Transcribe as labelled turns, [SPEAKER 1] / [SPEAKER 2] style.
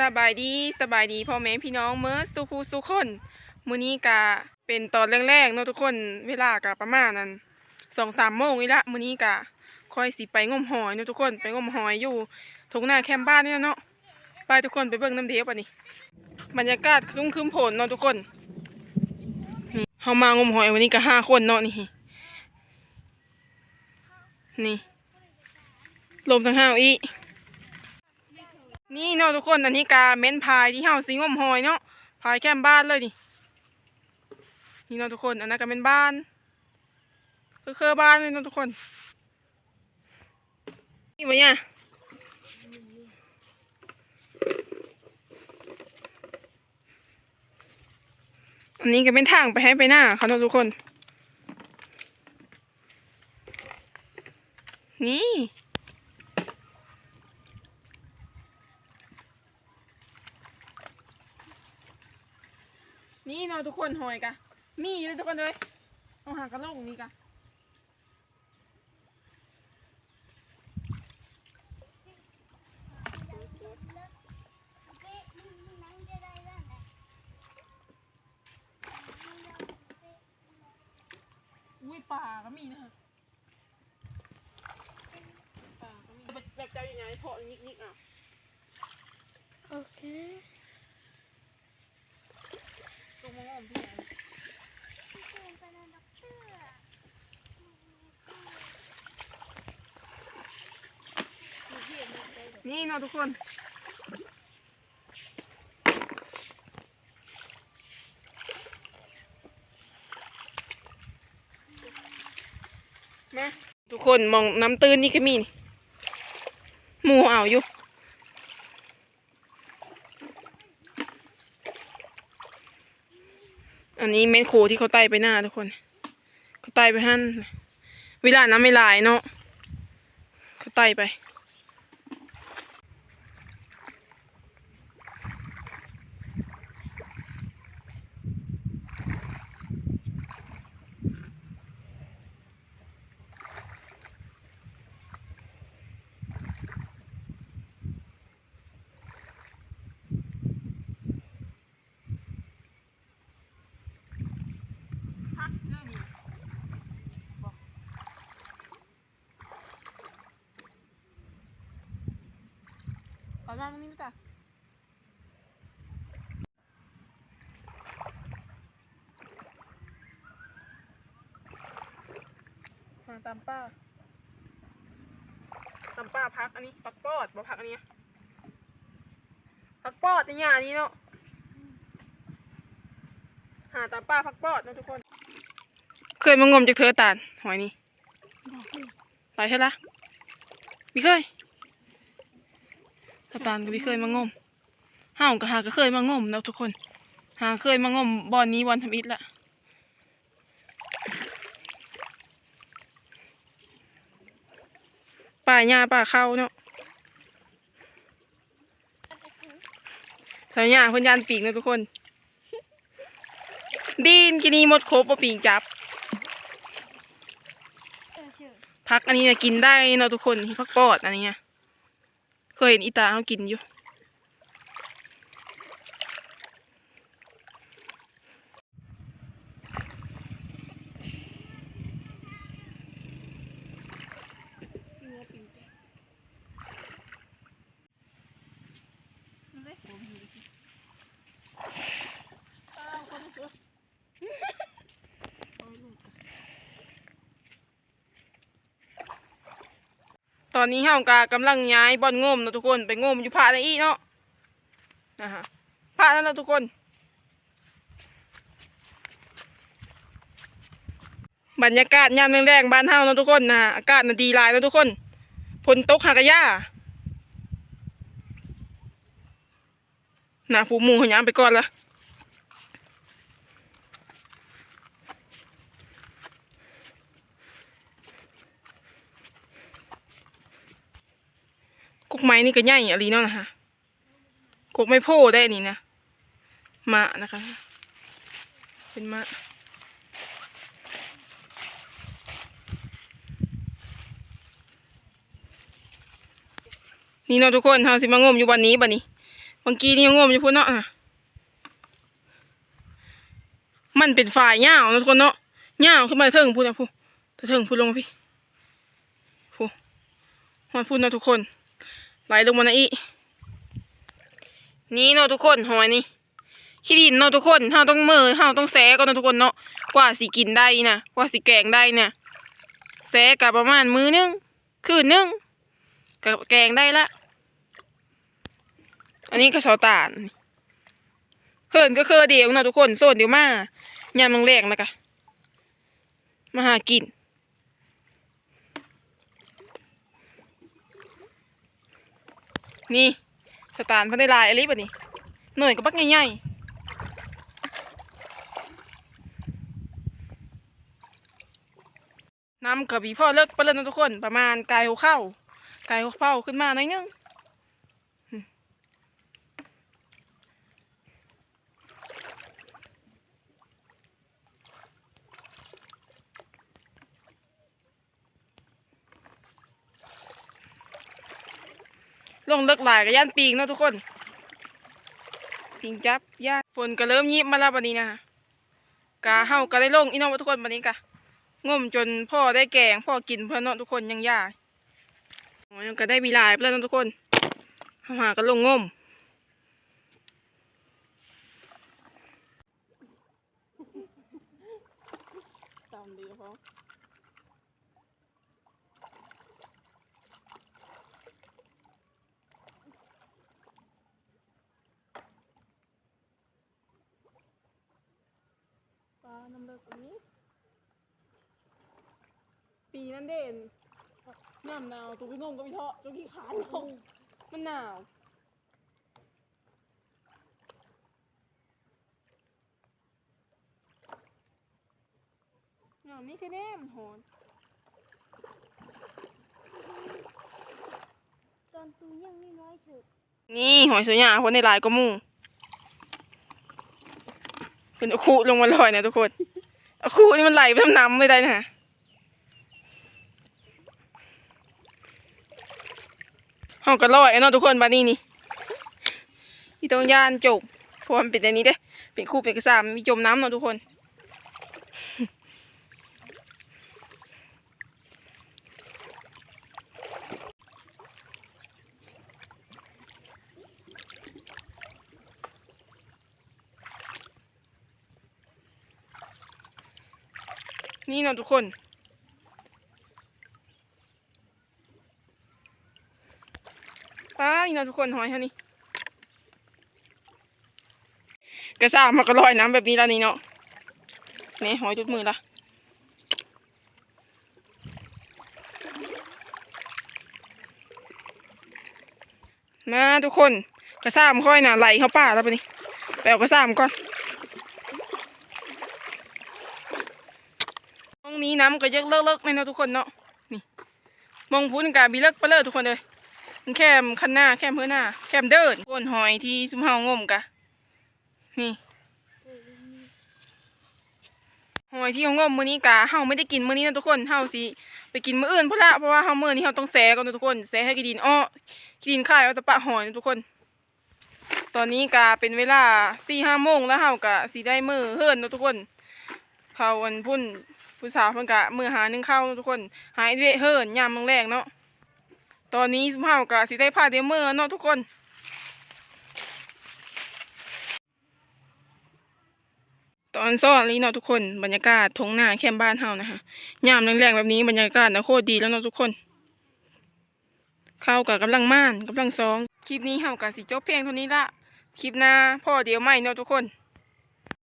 [SPEAKER 1] สบายดีสบายดีพ่อแม่พี่น้องเมื่อสุขูสุคนมื้อนี้กะเป็นตอนแรกๆเนาะทุกคนเวลากะประมาณนั้นสองสามโมงนี่ละมื้อนี้กะค่อยสิไปงมหอยเนาะทุกคนไปงมหอยอยู่ทงหน้าแคมป์บ้านนี่เนาะไปทุกคนไปเบิ่งน้ำเดียวปะนี่บรรยากาศครึ้มครึมโผลเนาะทุกคนนี่เฮามางมหอยวันนี้ก็ห้าคนเนาะนี่นี่ลมทั้งห้าอี นี่เนาะทุกคนอันนี้กาเม้นพายที่เฮาสิงมหอยเนาะพายแคมบ้านเลยนี่นี่เนาะทุกคนอันนั้นก็เป็นบ้านคือเคือบ้านเลยเนาะทุกคนนี่วะเนี่ยอันนี้ก็เป็นทางไปให้ไปหน้าเขาเนาะทุกคน นี่ นี่เนาะทุกคนหอยกะมีเลยทุกคนเลยเอาหากระโหลกนี่กะอุ้ยป่าก็มีนะฮะป่าก็มีแบบแบบเจ้าอย่างไงเพาะยิกยิกๆอะ
[SPEAKER 2] โอเค
[SPEAKER 1] ตรงมองๆพี่ไหนนี่เนาะทุกคนมาทุกคนมองน้ำตื้นนี่ก็มีนี่หมูอ่าวอยู่ อันนี้เม็ดโคที่เขาไต่ไปหน้าทุกคนเขาไต่ไปหั่นเวลาน้ำไม่ลายเนาะเขาไต่ไป พักเรื่องนี้บอกเอามาตรงนี้จ้ะมาตามป้าตามป้าพักอันนี้พักปอดบ่พักอันนี้พักปอดนี่อย่างนี้เนาะหาตามป้าพักปอดเนาะทุกคน เคยมางมจากเธอตาลหอยนี่ไปใช่ละมีเคย ตาตาลก็มีเคยมางมห้าวก็หาก็เคยมางมแล้วทุกคน หาเคยมางมบอนนี้วันทำอิฐละป่าหญ้าป่าเข้าเนาะสาวหญ้าคนยานปีกเนาะทุกคนดีนกินนี่หมดครบปะปีกจับ
[SPEAKER 2] เออชื่อ
[SPEAKER 1] พักอันนี้นะกินได้เนาะทุกคนที่พักปอดอันนี้นะ เคยเห็นอีตาเขากินอยู่ อนนี้เฮากากำลังย้ายบอนงมนะทุกคน ไปงมอยู่ผาในอีเนาะนะฮะผานั่นนะทุกคนบรรยากาศยามแรงๆบ้านเฮานะทุกคนนะอากาศนะดีหลายนะทุกคนฝนตกหากะย่านะผู้มู่เขาย้ำไปก่อนละ ไม้นี่ก็ใหญ่อะลีเนาะนะฮะกกไม้โพได้นี่นะมะนะคะ เป็นมะนี่เนาะทุกคนเฮาสิมางมอยู่วันนี้บัดนี้บางกีนี่งมอยู่พุ่นเนาะอะมันเป็นฝ่ายยาวเนาะทุกคนเนาะยาวขึ้นมาเทิงพุ่นนะพุ่นเทิงพุ่นลงมาพี่พุ่นหอยพุ่นเนาะทุกคน ไหลลงมานอีนี่เนาะทุกคนหอยนี่ขี้ดินเนาะทุกคนเฮาต้องมือเฮาต้องแซะก่อนเนาะทุกคนเนาะกว่าสิกินได้นะกว่าสิแกงได้เนี่ยแซะกับประมาณมือนึงคืนนึงกับแกงได้ละอันนี้ก็เสาตาลเฮินก็เคือเดียวเนาะทุกคนโซนเดียวมายามแรงๆนะกะมาหากิน นี่สตานพันได้ลายอะไรแบบนี้หน่วยก็บักง่ายๆน้ำกับบีพ่อเลิกไปเลยนะทุกคน ประมาณกายหัวเข้ากายหัวเข้าขึ้นมาหน่อยนึง ลงเลิกหลายกับย่านปิงเนาะทุกคน ปิงจับย่านฝนก็เริ่มยิบมาแล้ววันนี้นะกาเฮาก็ได้ลงอีน้องทุกคนวันนี้กะง่มจนพ่อได้แกงพ่อกินเพื่อนเนาะทุกคนยังยากโอ้ยก็ได้มีลายไปแล้วเนาะทุกคนหาก็ลงง่มตามดีพอ ปลา น้ำเลิกอันนี้ ปีนั้นเด่นน้ำหนาวตัวพี่งงก็พี่เทาะตัวพี่ขานลงมันหนาวหนาวนี่คือแน่มนโหน
[SPEAKER 2] ตอนตูยังไม่น้อยเฉย
[SPEAKER 1] นี่หอยสวยงามคนในลายก็มู่ เป็นอคูลงมาลอยนะทุกคนอคูนี่มันไหลไปน้ำน้ำไม่ได้นะฮะห้องก็ลอยเอาเนาะทุกคนบานนี้นี่ที่ตรงย่านจบพราะวามันเป็นอันนี้เด้เป็นคู่เป็นกระสามมีจมน้ำเนาะทุกคน นี่เนาะทุกคนป้านี่เนาะทุกคนหอยเท่านี้กระซ่ามันก็ลอยน้ำแบบนี้แล้วนี่เนาะนี่หอยจุดมือละมาทุกคนกระซ่ามค่อยน่ะไหลเข้าป่าแล้วปะนี่ไปเอากระซ่ามก่อน มอง นี้น้ำก็ยังเลิกเลิกๆเลยเนาะทุกคนเนาะนี่มองพุ้นกับบีเลิกไปเลยทุกคนเลยมันแค่มคันหน้าแค่มเพื่อหน้าแค่มเดินก้นหอยที่ซุมเฮางมกะนี่หอยที่เฮางมมื้อนี้กะเฮาไม่ได้กินมื้อนี้นะทุกคนเฮาสิไปกินมื้ออื่นเพุ่นละเพราะว่าเฮามื้อนี้เฮาต้องแซก่อนนะทุกคนแซให้กินดินอ้อกินดินข่ายเอาตะปะหอยนะทุกคน ตอนนี้กะเป็นเวลาสี่ห้าโมงแล้วเฮากะสิได้มื้อเฮิรนนะทุกคนเขาวันพุ่น ผู้สาวเพิ่นกะมือหาหนึ่งเข้าทุกคนหายเวะเฮิร์นยามมังแรงเนาะตอนนี้สุภาพกะสิได้พาเดมเมอร์เนาะทุกคนตอนซ้อนนี้เนาะทุกคนบรรยากาศทงหน้าแคมบ้านเฮานะคะยามแรงๆแบบนี้บรรยากาศนะโคตรดีแล้วเนาะทุกคน เข้ากับกำลังม่านกำลังซอง คลิปนี้เฮากะสิจบเพียงเท่านี้ละคลิปหน้าพ่อเดียวใหม่เนาะทุกคน